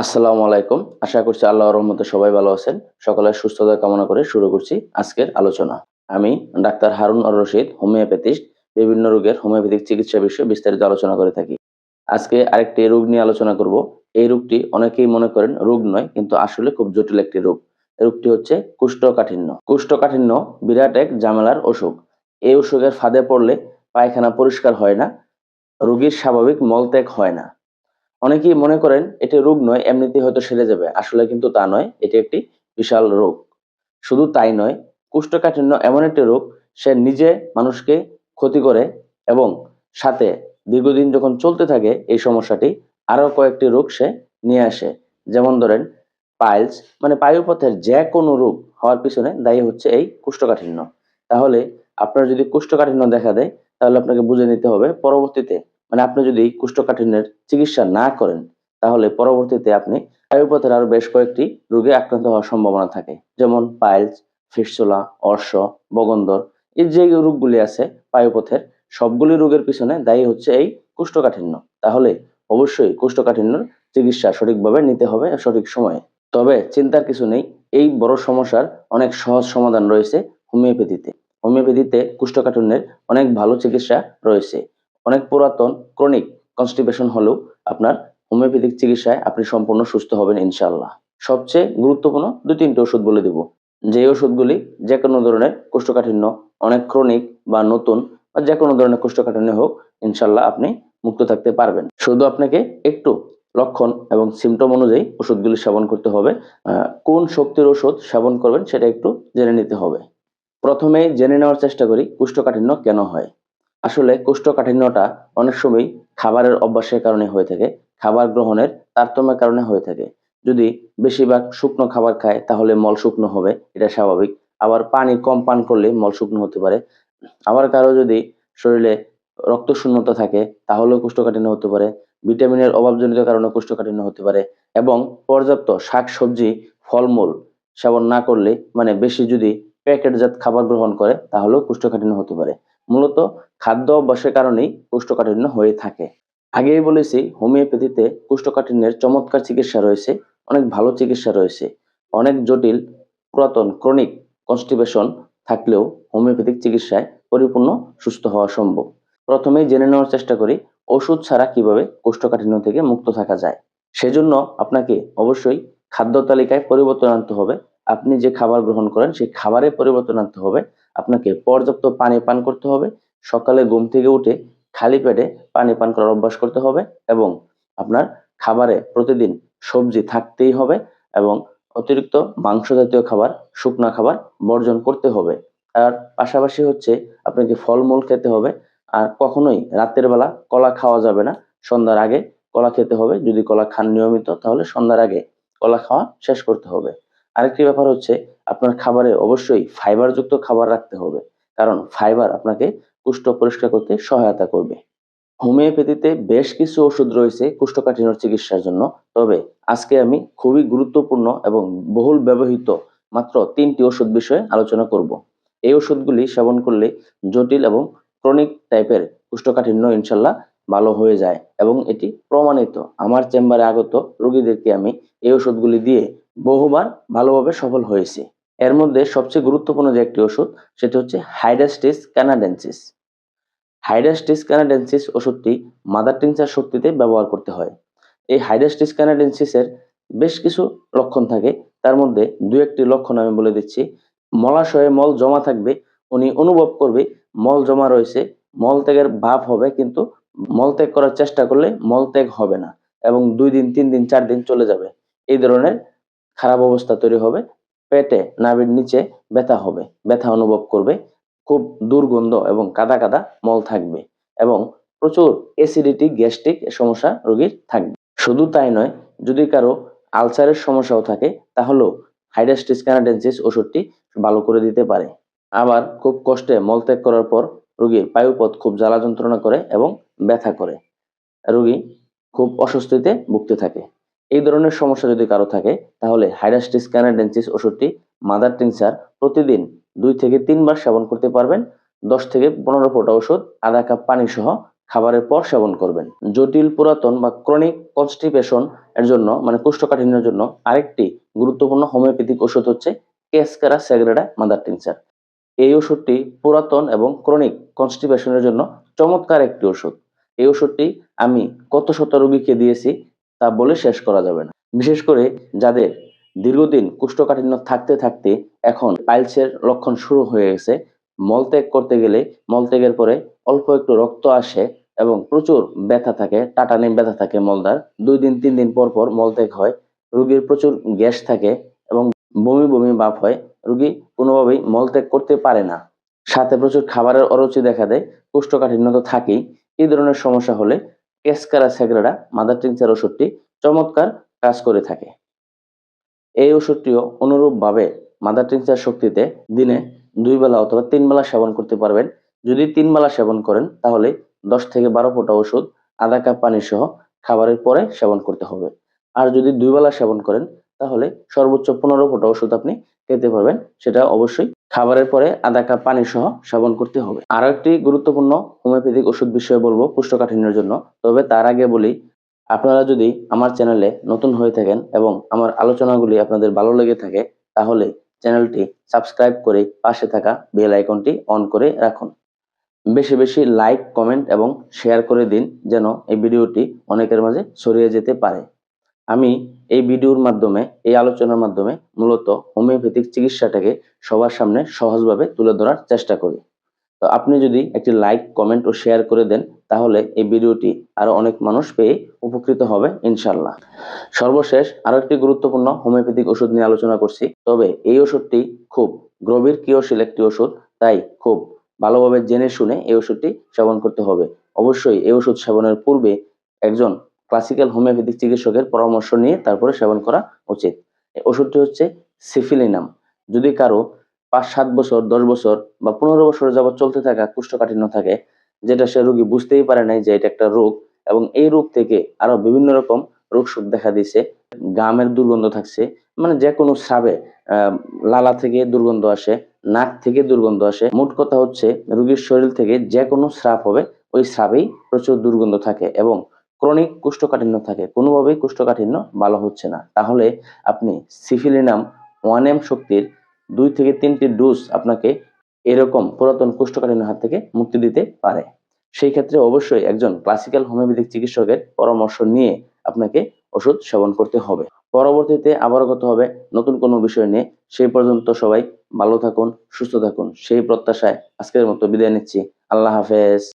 আসসালামু আলাইকুম। আশা করছি আল্লাহর রহমতে সবাই ভালো আছেন। সকলের সুস্থতা কামনা করে শুরু করছি আজকের আলোচনা। আমি ডাক্তার হারুন অর রশিদ, হোমিওপ্যাথিস্ট, বিভিন্ন রোগের হোমিওপ্যাথিক চিকিৎসা বিষয়ে বিস্তারিত আলোচনা করে থাকি। আজকে আরেকটি রোগ নিয়ে আলোচনা করব। এই রোগটি অনেকেই মনে করেন রোগ নয়, কিন্তু আসলে খুব জটিল একটি রোগ। রোগটি হচ্ছে কুষ্ঠকাঠিন্য। কুষ্ঠকাঠিন্য বিরাট এক জামেলার অসুখ। এই অসুখের ফাঁদে পড়লে পায়খানা পরিষ্কার হয় না, রোগীর স্বাভাবিক মলত্যাগ হয় না। অনেকেই মনে করেন এটি রোগ নয়, এমনিতেই হয়তো সেরে যাবে। আসলে কিন্তু তা নয়, এটি একটি বিশাল রোগ। শুধু তাই নয়, কুষ্ঠকাঠিন্য এমন একটি রোগ, সে নিজে মানুষকে ক্ষতি করে এবং সাথে দীর্ঘদিন যখন চলতে থাকে, এই সমস্যাটি আরও কয়েকটি রোগ সে নিয়ে আসে। যেমন ধরেন, পাইলস মানে পায়ুপথের যে কোনো রোগ হওয়ার পিছনে দায়ী হচ্ছে এই কুষ্ঠকাঠিন্য। তাহলে আপনার যদি কুষ্ঠকাঠিন্য দেখা দেয়, তাহলে আপনাকে বুঝে নিতে হবে পরবর্তীতে মানে আপনি যদি কুষ্ঠকাঠিন্যের চিকিৎসা না করেন, তাহলে পরবর্তীতে আপনি বায়ুপথের আরও বেশ কয়েকটি রোগে আক্রান্ত হওয়ার সম্ভাবনা থাকে। যেমন পাইলস ফিস্টুলা অর্শ বগন্দর এই যে রোগগুলি আছে বায়ুপথের সবগুলি রোগের পিছনে দায়ী হচ্ছে এই কুষ্ঠকাঠিন্য। তাহলে অবশ্যই কুষ্ঠকাঠিন্যর চিকিৎসা সঠিকভাবে নিতে হবে সঠিক সময়ে। তবে চিন্তার কিছু নেই, এই বড় সমস্যার অনেক সহজ সমাধান রয়েছে হোমিওপ্যাথিতে। হোমিওপ্যাথিতে কুষ্ঠকাঠিন্যের অনেক ভালো চিকিৎসা রয়েছে। অনেক পুরাতন ক্রনিক কনস্টিপেশন হলেও আপনার হোমিওপ্যাথিক চিকিৎসায় আপনি সম্পূর্ণ সুস্থ হবেন ইনশাল্লাহ সবচেয়ে গুরুত্বপূর্ণ দু তিনটি ওষুধ বলে দিব। যে ওষুধগুলি যে কোনো ধরনের কোষ্ঠকাঠিন্য, অনেক ক্রনিক বা নতুন বা যে কোনো ধরনের কোষ্ঠকাঠিন্য হোক ইনশাল্লাহ আপনি মুক্ত থাকতে পারবেন। শুধু আপনাকে একটু লক্ষণ এবং সিমটম অনুযায়ী ওষুধগুলি সেবন করতে হবে। কোন শক্তির ওষুধ সেবন করবেন সেটা একটু জেনে নিতে হবে। প্রথমে জেনে নেওয়ার চেষ্টা করি কুষ্ঠকাঠিন্য কেন হয়। আসলে কোষ্ঠকাঠিন্যটা অনেক সময় খাবারের অভ্যাসের কারণে হয়ে থাকে, খাবার গ্রহণের তারতম্যের কারণে হয়ে থাকে। যদি বেশিরভাগ শুকনো খাবার খায়, তাহলে মল শুকনো হবে, এটা স্বাভাবিক। আবার পানি কম পান করলে মল শুকনো হতে পারে। আবার কারও যদি শরীরে রক্ত শূন্যতা থাকে, তাহলেও কোষ্ঠকাঠিন্য হতে পারে। ভিটামিনের অভাবজনিত কারণে কোষ্ঠকাঠিন্য হতে পারে এবং পর্যাপ্ত শাক সবজি ফলমূল সেবন না করলে মানে বেশি যদি প্যাকেটজাত খাবার গ্রহণ করে, তাহলেও কোষ্ঠকাঠিন্য হতে পারে। মূলত খাদ্য অভ্যাসের কারণেই কোষ্ঠকাঠিন্য হয়ে থাকে। আগেই বলেছি, হোমিওপ্যাথিতে কোষ্ঠকাঠিন্যের চমৎকার চিকিৎসা রয়েছে, অনেক ভালো চিকিৎসা রয়েছে। অনেক জটিল, পুরাতন ক্রনিক কনস্টিপেশন থাকলেও হোমিওপ্যাথিক চিকিৎসায় পরিপূর্ণ সুস্থ হওয়া সম্ভব। প্রথমেই জেনে নেওয়ার চেষ্টা করি, ওষুধ ছাড়া কীভাবে কোষ্ঠকাঠিন্য থেকে মুক্ত থাকা যায়? সেজন্য আপনাকে অবশ্যই খাদ্য তালিকায় পরিবর্তন আনতে হবে। আপনি যে খাবার গ্রহণ করেন, সেই খাবারে পরিবর্তন আনতে হবে। আপনাকে পর্যাপ্ত পানি পান করতে হবে। সকালে ঘুম থেকে উঠে খালি পেটে পানি পান করার অভ্যাস করতে হবে এবং আপনার খাবারে প্রতিদিন সবজি থাকতেই হবে এবং অতিরিক্ত মাংস জাতীয় খাবার, শুকনা খাবার বর্জন করতে হবে। আর পাশাপাশি হচ্ছে আপনাকে ফলমূল খেতে হবে। আর কখনোই রাতের বেলা কলা খাওয়া যাবে না। সন্ধ্যার আগে কলা খেতে হবে। যদি কলা খান নিয়মিত তাহলে সন্ধ্যার আগে কলা খাওয়া শেষ করতে হবে। আরেকটি ব্যাপার হচ্ছে, আপনার খাবারে অবশ্যই ফাইবারযুক্ত খাবার রাখতে হবে। কারণ ফাইবার আপনাকে কুষ্ঠ পরিষ্কার করতে সহায়তা করবে। হোমিওপ্যাথিতে বেশ কিছু ওষুধ রয়েছে কুষ্ঠকাঠিন্যর চিকিৎসার জন্য। তবে আজকে আমি খুবই গুরুত্বপূর্ণ এবং বহুল ব্যবহৃত মাত্র তিনটি ওষুধ বিষয়ে আলোচনা করব। এই ওষুধগুলি সেবন করলে জটিল এবং ক্রনিক টাইপের কুষ্ঠকাঠিন্য ইনশাল্লাহ ভালো হয়ে যায় এবং এটি প্রমাণিত। আমার চেম্বারে আগত রোগীদেরকে আমি এই ওষুধগুলি দিয়ে বহুবার ভালোভাবে সফল হয়েছে। এর মধ্যে সবচেয়ে গুরুত্বপূর্ণ যে একটি ওষুধ, সেটি হচ্ছে হাইডাস্টিস ক্যানাডেন্সিস হাইডাস্টিস ক্যানাডেন্সিস ওষুধটি মাদার টিংচার শক্তিতে ব্যবহার করতে হয়। এই হাইডাস্টিস ক্যানাডেন্সিসের বেশ কিছু লক্ষণ থাকে। তার মধ্যে দু একটি লক্ষণ আমি বলে দিচ্ছি। মলাশয়ে মল জমা থাকবে, উনি অনুভব করবে, মল জমা রয়েছে, মল ত্যাগের ভাব হবে, কিন্তু মল ত্যাগ করার চেষ্টা করলে মল ত্যাগ হবে না এবং দুই দিন, তিন দিন, চার দিন চলে যাবে। এই ধরনের খারাপ অবস্থা তৈরি হবে, পেটে নাভির নিচে ব্যথা হবে, ব্যথা অনুভব করবে, খুব দুর্গন্ধ এবং কাদা কাদা মল থাকবে এবং প্রচুর অ্যাসিডিটি গ্যাস্ট্রিক সমস্যা রোগীর থাকবে। শুধু তাই নয়, যদি কারও আলসারের সমস্যাও থাকে, তাহলেও হাইডাস্টিস ক্যানাডেন্সিস ওষুধটি ভালো করে দিতে পারে। আবার খুব কষ্টে মলত্যাগ করার পর রোগীর পায়ুপথ খুব জ্বালা যন্ত্রণা করে এবং ব্যথা করে। রোগী খুব অস্বস্তিতে ভুগতে থাকে। এই ধরনের সমস্যা যদি কারও থাকে, তাহলে হাইডাস্টিস ক্যানাডেন্সিস ওষুধটি মাদার টিংচার প্রতিদিন দুই থেকে তিনবার সেবন করতে পারবেন। দশ থেকে পনেরো ফোঁটা ওষুধ, আধা কাপ পানি সহ খাবারের পর সেবন করবেন। জটিল পুরাতন বা ক্রনিক কনস্টিপেশন এর জন্য মানে কোষ্ঠকাঠিন্যের জন্য আরেকটি গুরুত্বপূর্ণ হোমিওপ্যাথিক ওষুধ হচ্ছে কেসকারা স্যাগ্রেডা মাদার টিনচার এই ওষুধটি পুরাতন এবং ক্রনিক কনস্টিপেশনের জন্য চমৎকার একটি ওষুধ। এই ওষুধটি আমি কত শত রোগীকে দিয়েছি তা বলে শেষ করা যাবে না। বিশেষ করে যাদের দীর্ঘদিন কোষ্ঠকাঠিন্য থাকতে থাকতে এখন পাইলসের লক্ষণ শুরু হয়ে গেছে মলত্যাগ করতে গেলে মলত্যাগের পরে অল্প একটু রক্ত আসে এবং প্রচুর ব্যথা থাকে টাটানি ব্যথা থাকে মলদার। দুই দিন, তিন দিন পর পর মলত্যাগ হয়, রোগীর প্রচুর গ্যাস থাকে এবং বমি বমি ভাব হয়, রোগী কোনোভাবেই মলত্যাগ করতে পারে না। সাথে প্রচুর খাবারের অরুচি দেখা দেয়, কোষ্ঠকাঠিন্য তো থাকেই। এই ধরনের সমস্যা হলে কেসকারা সেগ্রেডা, মাদার টিনচার ওষুধটি চমৎকার কাজ করে থাকে। এই ওষুধটিও অনুরূপভাবে মাদার টিনচার শক্তিতে দিনে দুই বেলা অথবা তিন বেলা সেবন করতে পারবেন। যদি তিন বেলা সেবন করেন, তাহলে দশ থেকে বারো ফোঁটা ওষুধ, আধা কাপ পানি সহ খাবারের পরে সেবন করতে হবে। আর যদি দুই বেলা সেবন করেন তাহলে সর্বোচ্চ পনেরো ফোঁটা ওষুধ আপনি খেতে পারবেন। সেটা অবশ্যই খাবারের পরে আধা কাপ পানি সহ সেবন করতে হবে। আরও একটি গুরুত্বপূর্ণ হোমিওপ্যাথিক ওষুধ বিষয়ে বলব কোষ্ঠকাঠিন্যের জন্য। তবে তার আগে বলি, আপনারা যদি আমার চ্যানেলে নতুন হয়ে থাকেন এবং আমার আলোচনাগুলি আপনাদের ভালো লেগে থাকে, তাহলে চ্যানেলটি সাবস্ক্রাইব করে পাশে থাকা বেল আইকনটি অন করে রাখুন। বেশি বেশি লাইক, কমেন্ট এবং শেয়ার করে দিন যেন এই ভিডিওটি অনেকের মাঝে ছড়িয়ে যেতে পারে। আমি এই ভিডিওর মাধ্যমে, এই আলোচনার মাধ্যমে মূলত হোমিওপ্যাথিক চিকিৎসাটাকে সবার সামনে সহজভাবে তুলে ধরার চেষ্টা করি। তো আপনি যদি একটি লাইক, কমেন্ট ও শেয়ার করে দেন, তাহলে এই ভিডিওটি আরও অনেক মানুষ পেয়ে উপকৃত হবে ইনশাল্লাহ সর্বশেষ আরও একটি গুরুত্বপূর্ণ হোমিওপ্যাথিক ওষুধ নিয়ে আলোচনা করছি। তবে এই ওষুধটি খুব গভীর ক্রিয়শীল একটি ওষুধ, তাই খুব ভালোভাবে জেনে শুনে এই ওষুধটি সেবন করতে হবে। অবশ্যই এই ওষুধ সেবনের পূর্বে একজন ক্লাসিক্যাল হোমিওপ্যাথিক চিকিৎসকের পরামর্শ নিয়ে তারপরে সেবন করা উচিত। ওষুধটি হচ্ছে সিফিলিনাম। যদি কারও পাঁচ, সাত বছর, দশ বছর বা পনেরো বছর যাবৎ চলতে থাকা কোষ্ঠকাঠিন্য থাকে, যেটা সে রোগী বুঝতেই পারে নাই যে এটা একটা রোগ এবং এই রোগ থেকে আরও বিভিন্ন রকম রোগ শোক দেখা দিছে গামের দুর্গন্ধ থাকছে মানে যে কোনো স্রাবে লালা থেকে দুর্গন্ধ আসে, নাক থেকে দুর্গন্ধ আসে। মোট কথা হচ্ছে, রোগীর শরীর থেকে যে কোনো স্রাব হবে, ওই স্রাবেই প্রচুর দুর্গন্ধ থাকে এবং ক্রনিক কোষ্ঠকাঠিন্য থাকে। কোনোভাবেই কোষ্ঠকাঠিন্য ভালো হচ্ছে না। তাহলে আপনি সিফিলিনাম ওয়ান এম শক্তির দুই থেকে তিনটি ডোজ আপনাকে এরকম পুরাতন কোষ্ঠকাঠিন্য হাত থেকে মুক্তি দিতে পারে। সেই ক্ষেত্রে অবশ্যই একজন ক্লাসিক্যাল হোমিওপ্যাথিক চিকিৎসকের পরামর্শ নিয়ে আপনাকে ওষুধ সেবন করতে হবে। পরবর্তীতে আবারও কথা হবে নতুন কোনো বিষয় নিয়ে। সেই পর্যন্ত সবাই ভালো থাকুন, সুস্থ থাকুন। সেই প্রত্যাশায় আজকের মতো বিদায় নিচ্ছি। আল্লাহ হাফেজ।